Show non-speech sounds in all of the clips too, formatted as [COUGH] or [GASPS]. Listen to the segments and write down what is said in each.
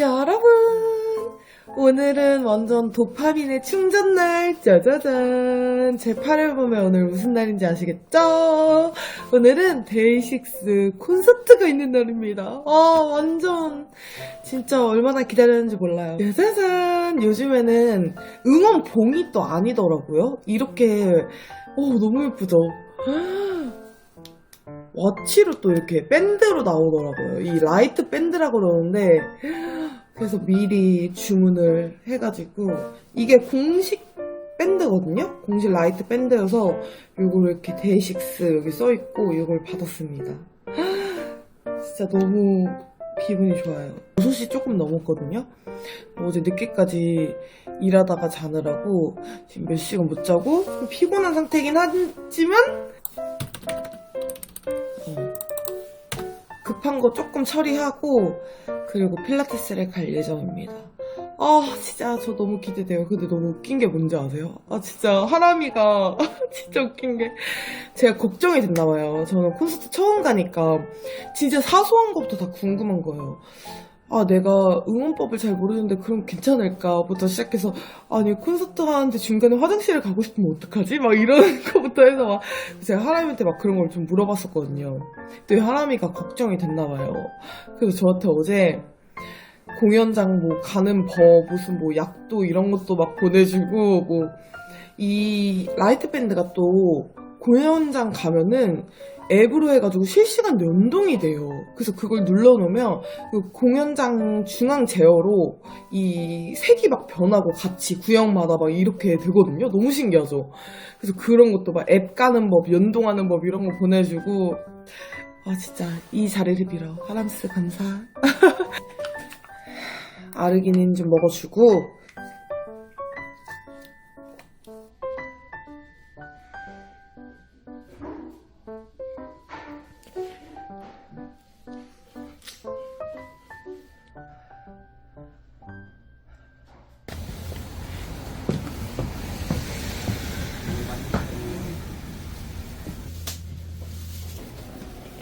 여러분 오늘은 완전 도파민의 충전날. 짜자잔. 제 팔을 보면 오늘 무슨 날인지 아시겠죠? 오늘은 데이식스 콘서트가 있는 날입니다. 아 완전. 진짜 얼마나 기다렸는지 몰라요. 짜자잔. 요즘에는 응원봉이 또 아니더라고요. 이렇게 어 너무 예쁘죠? 워치로 또 이렇게 밴드로 나오더라고요. 이 라이트 밴드라고 그러는데 그래서 미리 주문을 해가지고 이게 공식 밴드거든요. 공식 라이트 밴드여서 요걸 이렇게 데이식스 여기 써있고 이걸 받았습니다. 진짜 너무 기분이 좋아요. 6시 조금 넘었거든요. 어제 늦게까지 일하다가 자느라고 지금 몇 시간 못 자고 좀 피곤한 상태이긴 하지만 급한 거 조금 처리하고 그리고 필라테스를 갈 예정입니다. 아 진짜 저 너무 기대돼요. 근데 너무 웃긴 게 뭔지 아세요? 아 진짜 하람이가 [LAUGHS] 진짜 웃긴 게 제가 걱정이 됐나 봐요. 저는 콘서트 처음 가니까 진짜 사소한 것부터 다 궁금한 거예요. 아, 내가 응원법을 잘 모르는데 그럼 괜찮을까?부터 시작해서, 아니, 콘서트 하는데 중간에 화장실을 가고 싶으면 어떡하지? 막 이런 [LAUGHS] 거부터 해서 막, 제가 하람이한테 막 그런 걸 좀 물어봤었거든요. 근데 하람이가 걱정이 됐나 봐요. 그래서 저한테 어제 공연장 뭐 가는 법, 무슨 뭐 약도 이런 것도 막 보내주고, 뭐, 이 라이트 밴드가 또 공연장 가면은 앱으로 해가지고 실시간 연동이 돼요. 그래서 그걸 눌러놓으면 그 공연장 중앙 제어로 이 색이 막 변하고 같이 구역마다 막 이렇게 되거든요. 너무 신기하죠? 그래서 그런 것도 막 앱 까는 법, 연동하는 법 이런 거 보내주고 아 진짜 이 자리를 빌어. 하람스 감사. [LAUGHS] 아르기닌 좀 먹어주고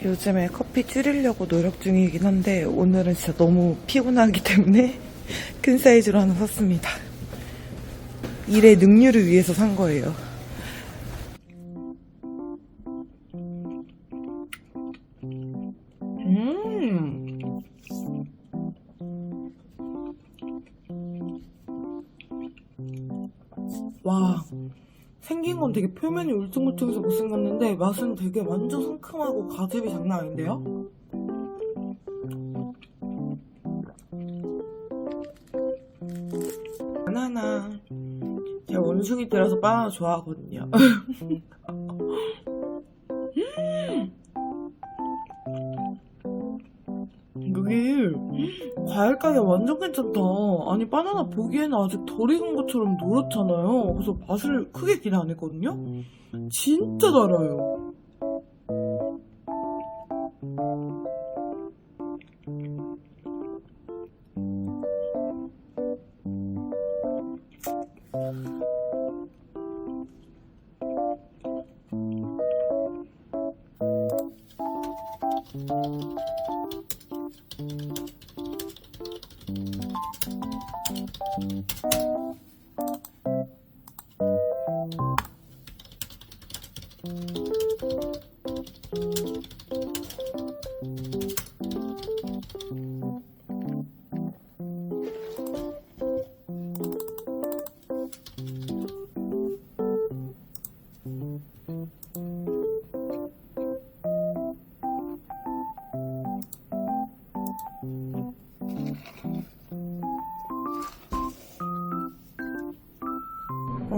요즘에 커피 줄이려고 노력 중이긴 한데 오늘은 진짜 너무 피곤하기 때문에 [LAUGHS] 큰 사이즈로 하나 샀습니다. 일의 능률을 위해서 산 거예요. 음. 와. 생긴 건 되게 표면이 울퉁불퉁해서 못생겼는데 맛은 되게 완전 상큼하고 가즙이 장난 아닌데요? 바나나 제가 원숭이들어서 바나나 좋아하거든요 [LAUGHS] 과일 가게 완전 괜찮다. 아니 바나나 보기에는 아직 덜 익은 것처럼 노랗잖아요. 그래서 맛을 크게 기대 안 했거든요. 진짜 달아요.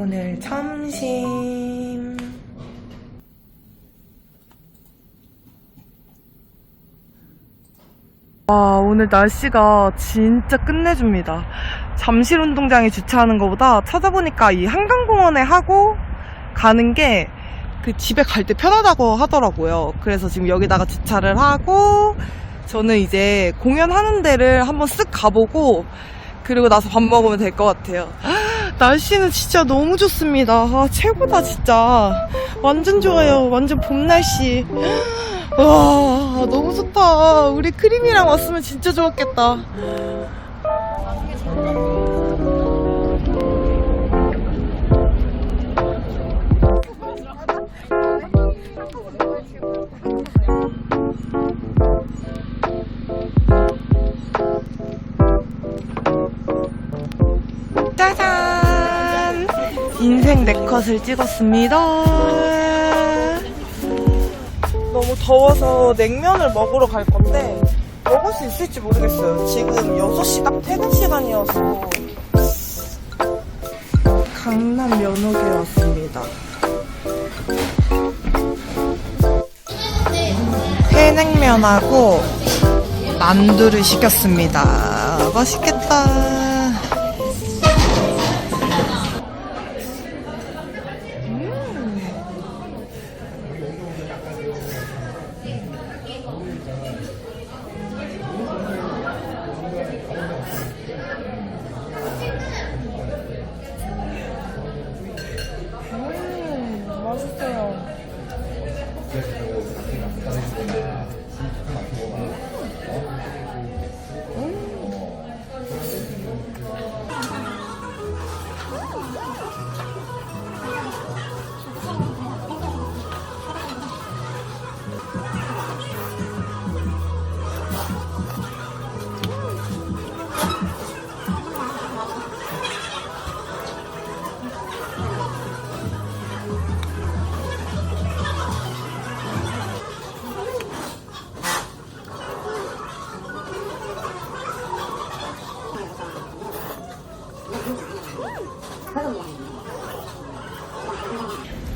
오늘 점심. 와, 오늘 날씨가 진짜 끝내줍니다. 잠실 운동장에 주차하는 것보다 찾아보니까 이 한강공원에 하고 가는 게 그 집에 갈 때 편하다고 하더라고요. 그래서 지금 여기다가 주차를 하고 저는 이제 공연하는 데를 한번 쓱 가보고 그리고 나서 밥 먹으면 될 것 같아요. 날씨는 진짜 너무 좋습니다. 아, 최고다, 진짜. 완전 좋아요. 완전 봄 날씨. [GASPS] 와, 너무 좋다. 우리 크림이랑 왔으면 진짜 좋았겠다. 인생 네 컷을 찍었습니다. 너무 더워서 냉면을 먹으러 갈 건데 먹을 수 있을지 모르겠어요. 지금 6시 딱 퇴근 시간이어서 강남 면옥에 왔습니다. 회냉면하고 만두를 시켰습니다. 맛있겠다.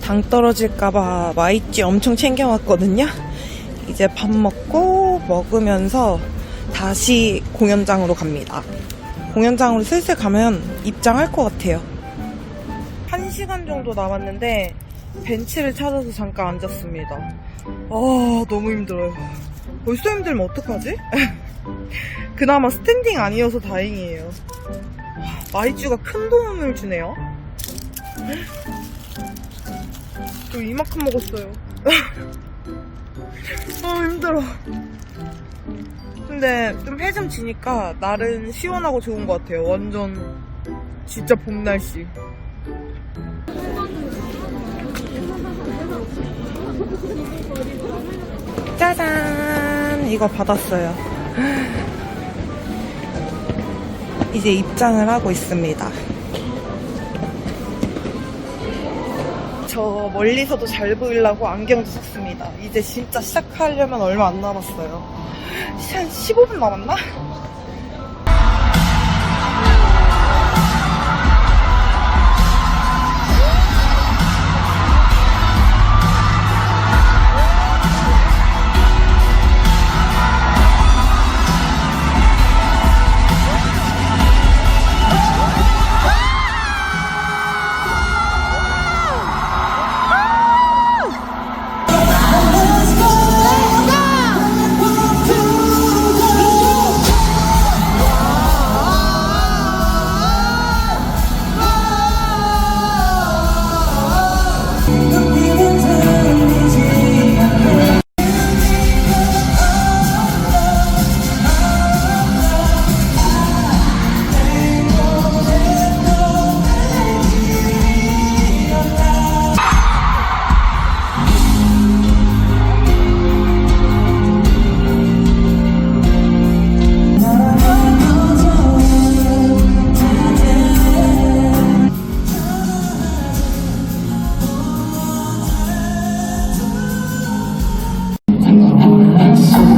당 떨어질까봐 마이쮸 엄청 챙겨왔거든요. 이제 밥 먹고 먹으면서 다시 공연장으로 갑니다. 공연장으로 슬슬 가면 입장할 것 같아요. 한 시간 정도 남았는데 벤치를 찾아서 잠깐 앉았습니다. 아 너무 힘들어요. 벌써 힘들면 어떡하지? [LAUGHS] 그나마 스탠딩 아니어서 다행이에요. 마이쮸가 큰 도움을 주네요. 저 이만큼 먹었어요. [LAUGHS] 아 힘들어. 근데 좀 해 좀 지니까 날은 시원하고 좋은 것 같아요. 완전 진짜 봄 날씨. 짜잔! 이거 받았어요. [GASPS] 이제 입장을 하고 있습니다. 저 멀리서도 잘 보이려고 안경도 썼습니다. 이제 진짜 시작하려면 얼마 안 남았어요. 한 15분 남았나? so